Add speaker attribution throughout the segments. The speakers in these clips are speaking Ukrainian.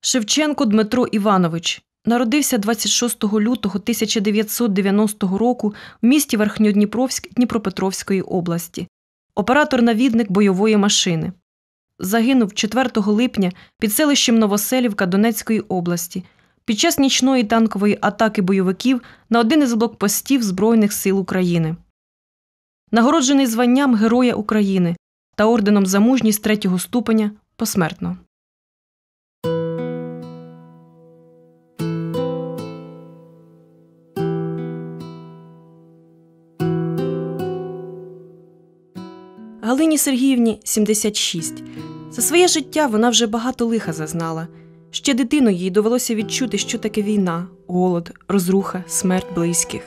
Speaker 1: Шевченко Дмитро Іванович народився 26 лютого 1990 року в місті Верхньодніпровськ Дніпропетровської області. Оператор-навідник бойової машини. Загинув 4 липня під селищем Новоселівка Донецької області під час нічної танкової атаки бойовиків на один із блокпостів Збройних сил України. Нагороджений званням Героя України та орденом за мужність третього ступеня посмертно. Галині Сергіївні 76. За своє життя вона вже багато лиха зазнала. Ще дитиною їй довелося відчути, що таке війна, голод, розруха, смерть близьких.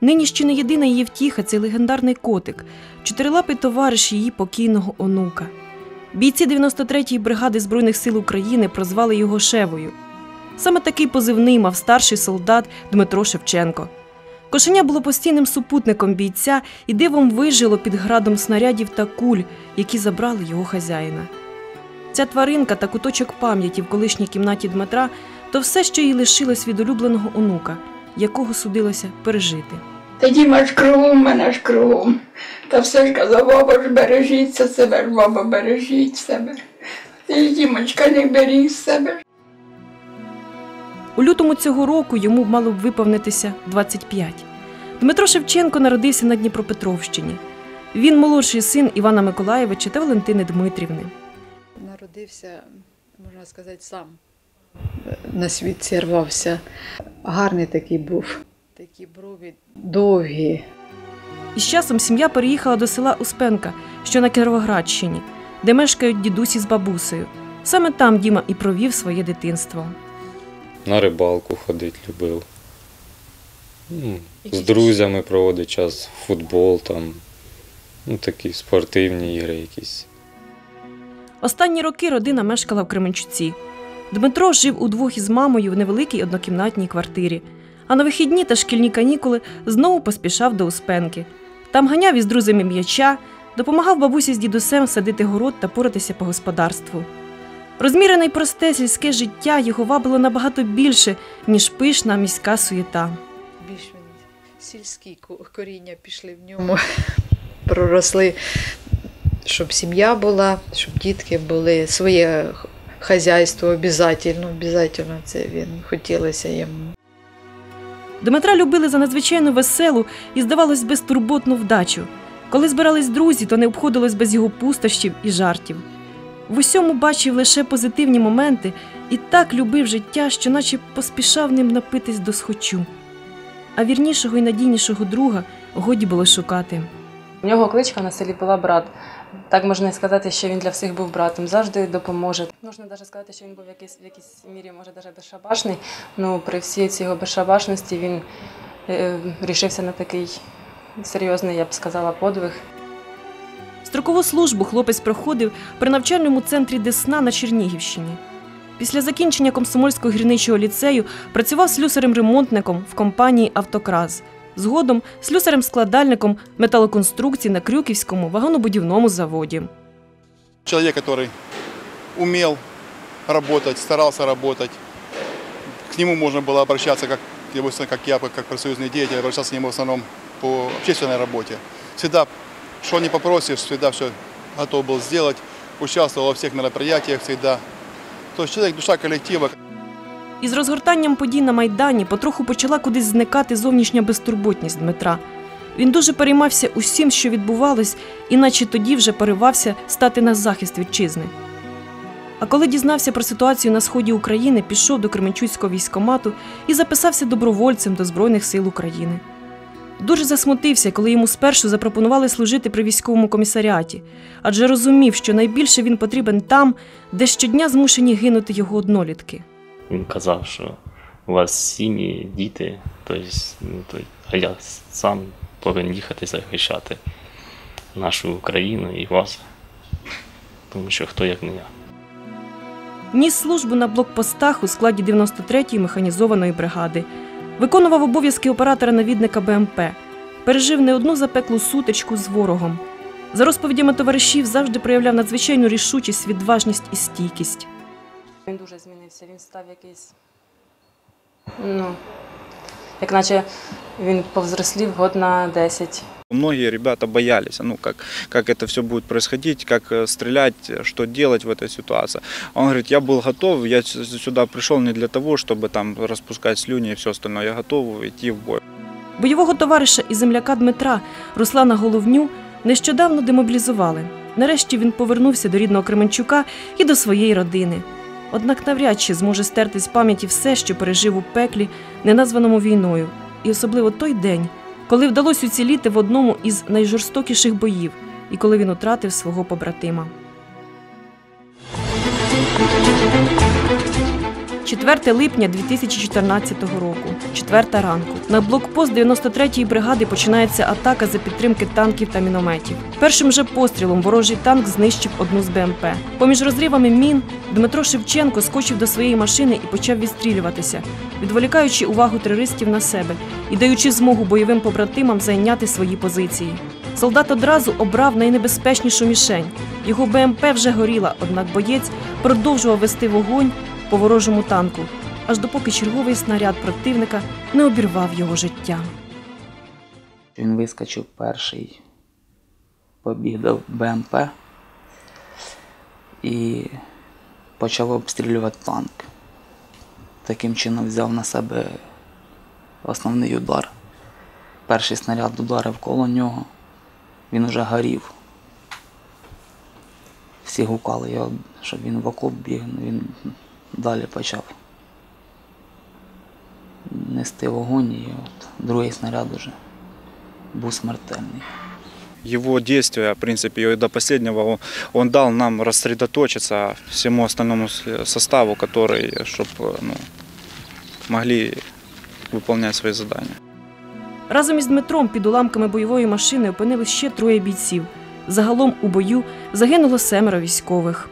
Speaker 1: Нині ще не єдина її втіха цей легендарний котик, чотирилапий товариш її покійного онука. Бійці 93-ї бригади Збройних сил України прозвали його Шевою. Саме такий позивний мав старший солдат Дмитро Шевченко. Кошеня було постійним супутником бійця і дивом вижило під градом снарядів та куль, які забрали його хазяїна. Ця тваринка та куточок пам'яті в колишній кімнаті Дмитра то все, що їй лишилось від улюбленого онука, якого судилося пережити.
Speaker 2: Та Діма ж кругом, мене ж кругом. Та все ж казав, баба ж бережіться себе ж, баба, бережіть себе. Ти ж, Дімочка, не беріг себе.
Speaker 1: У лютому цього року йому мало б виповнитися 25. Дмитро Шевченко народився на Дніпропетровщині. Він молодший син Івана Миколаєвича та Валентини Дмитрівни.
Speaker 3: Народився, можна сказати, сам. На світ зірвався. Гарний такий був. Такі брові довгі.
Speaker 1: Із часом сім'я переїхала до села Успенка, що на Кіровоградщині, де мешкають дідусі з бабусею. Саме там Діма і провів своє дитинство.
Speaker 4: На рибалку ходить любив. Ну, з друзями проводить час, футбол там. Ну, такі спортивні ігри якісь.
Speaker 1: Останні роки родина мешкала в Кременчуці. Дмитро жив удвох із мамою в невеликій однокімнатній квартирі, а на вихідні та шкільні канікули знову поспішав до Успенки. Там ганяв із друзями м'яча, допомагав бабусі з дідусем садити город та поратися по господарству. Розмірене й просте сільське життя його вабило набагато більше, ніж пишна міська суєта.
Speaker 3: Більш сільські коріння пішли в ньому, проросли, щоб сім'я була, щоб дітки були, своє хазяйство обов'язково, обов'язково це він хотілося йому.
Speaker 1: Дмитра любили за надзвичайно веселу і, здавалось, безтурботну вдачу. Коли збирались друзі, то не обходилось без його пустощів і жартів. В усьому бачив лише позитивні моменти і так любив життя, що наче поспішав ним напитись до схочу. А вірнішого і надійнішого друга годі було шукати.
Speaker 5: У нього кличка на селі була брат. Так можна сказати, що він для всіх був братом, завжди допоможе. Можна навіть сказати, що він був в якійсь, мірі, може, навіть безшабашний. Ну, при всій цій його безшабашності він е, рішився на такий серйозний, я б сказала, подвиг.
Speaker 1: Строкову службу хлопець проходив при навчальному центрі Десна на Чернігівщині. Після закінчення комсомольського гірничого ліцею працював слюсарем-ремонтником в компанії Автокраз Згодом слюсарем-складальником металоконструкцій на Крюківському вагонобудівному заводі.
Speaker 6: человек, который умел работать, старался работать. К нему можно было обращаться, как, допустим, как я, как профсоюзный деятель, обращался к нему в основном по общественной работе. Всегда, что не попросишь, всегда все готов был сделать. Участвовал во всех мероприятиях всегда. То есть человек, душа коллектива.
Speaker 1: Із розгортанням подій на Майдані потроху почала кудись зникати зовнішня безтурботність Дмитра. Він дуже переймався усім, що відбувалось, іначе тоді вже поривався стати на захист вітчизни. А коли дізнався про ситуацію на сході України, пішов до Кременчуцького військомату і записався добровольцем до Збройних сил України. Дуже засмутився, коли йому спершу запропонували служити при військовому комісаріаті, адже розумів, що найбільше він потрібен там, де щодня змушені гинути його однолітки.
Speaker 7: Він казав, що у вас сім'ї, діти, тобто, ну, то, а я сам повинен їхати захищати нашу Україну і вас. Тому що хто як не я.
Speaker 1: Ніс службу на блокпостах у складі 93-ї механізованої бригади. Виконував обов'язки оператора-навідника БМП. Пережив не одну запеклу сутичку з ворогом. За розповідями товаришів, завжди проявляв надзвичайну рішучість, відважність і стійкість.
Speaker 5: Він дуже змінився, він став якийсь. Ну, як наче він повзрослів год на 10.
Speaker 8: Многие ребята боялись, ну, как, как это все будет происходить, как э, стрелять, что делать в этой ситуации. Он говорит, я был готов, я с- сюда пришел не для того, чтобы там распускать слюни и все остальное, я готов идти в бой.
Speaker 1: Бойового товариша і земляка Дмитра Руслана Головню нещодавно демобілізували. Нарешті він повернувся до рідного Кременчука і до своєї родини. Однак навряд чи зможе стерти з пам'яті все, що пережив у пеклі, неназваному війною, і особливо той день, коли вдалося уціліти в одному із найжорстокіших боїв, і коли він утратив свого побратима. 4 липня 2014 року, 4 ранку. На блокпост 93-ї бригади починається атака за підтримки танків та мінометів. Першим же пострілом ворожий танк знищив одну з БМП. Поміж розривами мін Дмитро Шевченко скочив до своєї машини і почав відстрілюватися, відволікаючи увагу терористів на себе і даючи змогу бойовим побратимам зайняти свої позиції. Солдат одразу обрав найнебезпечнішу мішень. Його БМП вже горіла, однак боєць продовжував вести вогонь по ворожому танку, аж допоки черговий снаряд противника не обірвав його життя.
Speaker 9: Він вискочив перший, побіг до БМП і почав обстрілювати танк. Таким чином взяв на себе основний удар. Перший снаряд ударив коло нього, він уже горів. Всі гукали його, щоб він в окоп біг, він далі почав нести вогонь, і от другий снаряд уже був смертельний.
Speaker 8: Его действия, в принципе, и до последнего, он, он дал нам рассредоточиться всему остальному с- составу, который, чтобы ну, могли выполнять свои задания.
Speaker 1: Разом із Дмитром під уламками бойової машини опинились ще троє бійців. Загалом у бою загинуло семеро військових.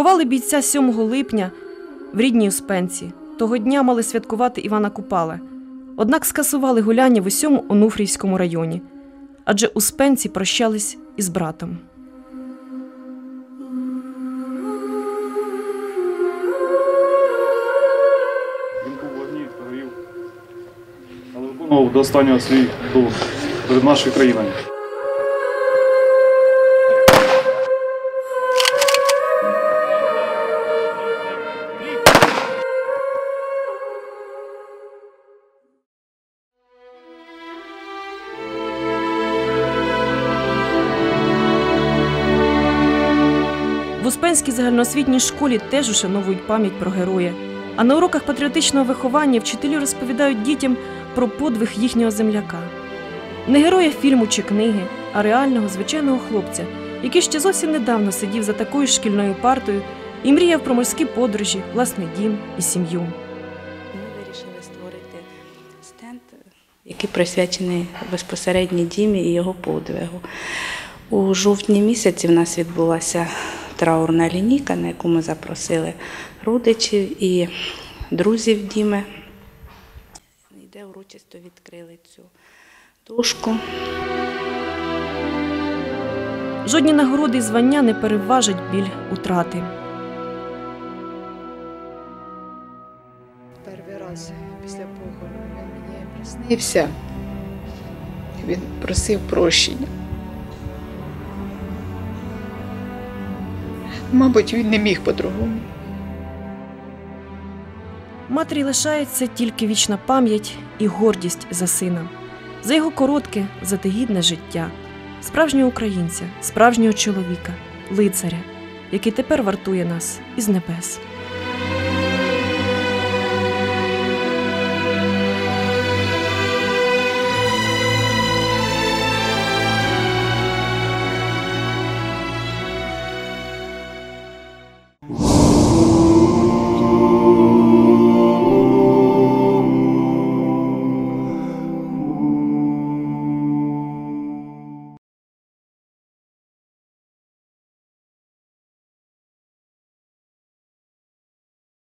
Speaker 1: Ховали бійця 7 липня в рідній Успенці. Того дня мали святкувати Івана Купала. Однак скасували гуляння в усьому Онуфрівському районі, адже Успенці прощались із братом.
Speaker 10: Він був вогні, але виконував до останнього свій долг перед нашою країною.
Speaker 1: Успенській загальноосвітній школі теж ушановують пам'ять про героя. А на уроках патріотичного виховання вчителі розповідають дітям про подвиг їхнього земляка. Не героя фільму чи книги, а реального звичайного хлопця, який ще зовсім недавно сидів за такою шкільною партою і мріяв про морські подорожі, власний дім і сім'ю.
Speaker 11: Ми вирішили створити стенд, який присвячений безпосередньо Дімі і його подвигу. У жовтні місяці в нас відбулася траурна лінійка, на яку ми запросили родичів і друзів Діми. Де урочисто відкрили цю дошку.
Speaker 1: Жодні нагороди і звання не переважать біль утрати.
Speaker 3: Перший раз після похорону він мені приснився. Він просив прощення. Мабуть, він не міг по-другому.
Speaker 1: Матері лишається тільки вічна пам'ять і гордість за сина, за його коротке, затигідне життя, справжнього українця, справжнього чоловіка, лицаря, який тепер вартує нас із небес.